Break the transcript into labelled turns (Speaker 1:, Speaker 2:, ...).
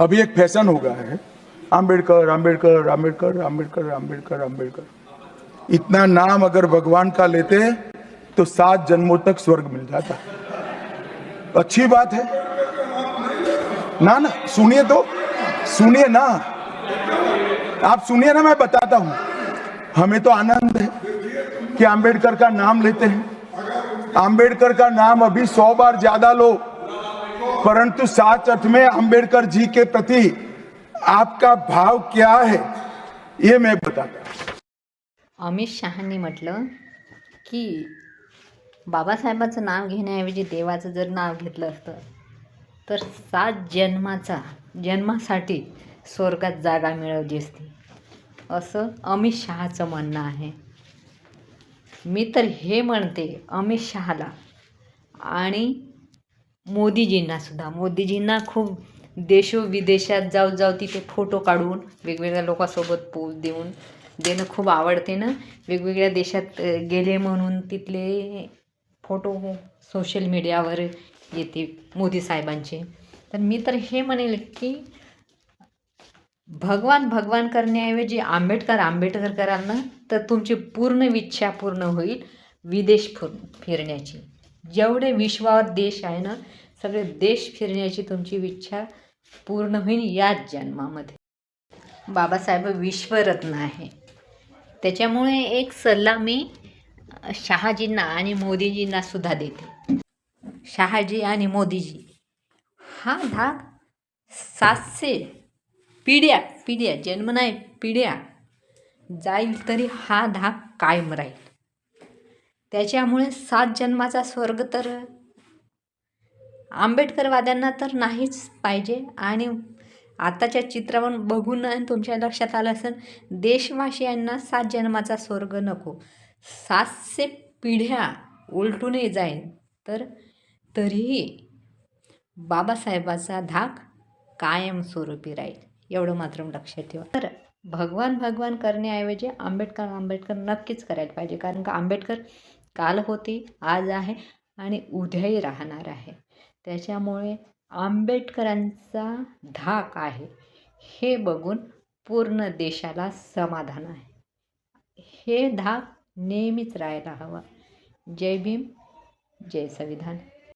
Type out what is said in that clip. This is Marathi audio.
Speaker 1: अभी एक फ़ैशन हो गया है। आम्बेडकर आम्बेडकर आम्बेडकर आम्बेडकर आम्बेडकर आम्बेडकर इतना नाम अगर भगवान का लेते तो सात जन्मों तक स्वर्ग मिल जाता। अच्छी बात है। ना ना, सुनिए तो। सुनिए ना। आप सुनिए ना, मैं बताता हूँ। हमें तो आनंद है कि आम्बेडकर का नाम लेते हैं। आम्बेडकर का नाम अभी सौ बार ज़्यादा लो परंतु सात अठवें अंबेडकर जी के प्रति आपका भाव क्या है ये मैं बताता
Speaker 2: अमित शहांनी म्हटलं की बाबासाहेबाचं नाव घेण्याऐवजी देवाचं जर नाव घेतलं असतं तर सात जन्माचा जन्मासाठी स्वर्गात जागा मिळवली असती. असं अमित शहाचं म्हणणं आहे. मी तर हे म्हणते अमित शहाला आणि मोदीजींना सुद्धा. मोदीजींना खूप देशोविदेशात जाऊ जाऊ तिथे फोटो काढून वेगवेगळ्या लोकांसोबत पोज देऊन देणं खूप आवडते ना. वेगवेगळ्या देशात गेले म्हणून तिथले फोटो सोशल मीडियावर येते मोदी साहेबांचे. तर मी तर हे म्हणेल की भगवान भगवान करण्याऐवजी आंबेडकर आंबेडकर कराल ना तर तुमची पूर्ण इच्छा पूर्ण होईल विदेश फिर फिरण्याची. जेवढे विश्वावर देश आहे ना सगळे देश फिरण्याची तुमची इच्छा पूर्ण होईल याच जन्मामध्ये. बाबासाहेब विश्वरत्न आहे. त्याच्यामुळे एक सल्ला मी शहाजींना आणि मोदीजींना सुद्धा देते. शहाजी आणि मोदीजी हा धाक सातशे पिढ्या पिढ्या जन्म नाही पिढ्या जाईल तरी हा धाक कायम राहील. त्याच्यामुळे सात जन्माचा स्वर्ग तर आंबेडकरवाद्यांना तर नाहीच पाहिजे. आणि आताच्या चित्रावरून बघून आणि तुमच्या लक्षात आलं असेल देशवासियांना सात जन्माचा स्वर्ग नको. सातशे पिढ्या उलटूनही जाईल तर तरीही बाबासाहेबाचा धाक कायमस्वरूपी राहील. एवढं मात्र लक्षात ठेवा. तर भगवान भगवान करण्याऐवजी आंबेडकर आंबेडकर नक्कीच करायला पाहिजे. कारण का आंबेडकर काल होते आज आहे आणि उद्याही राहणार आहे. त्याच्यामुळे आंबेडकरांचा धाक आहे. हे बघून पूर्ण देशाला समाधान आहे. हे धाक नेहमीच राहायला हवा. जय भीम जय संविधान.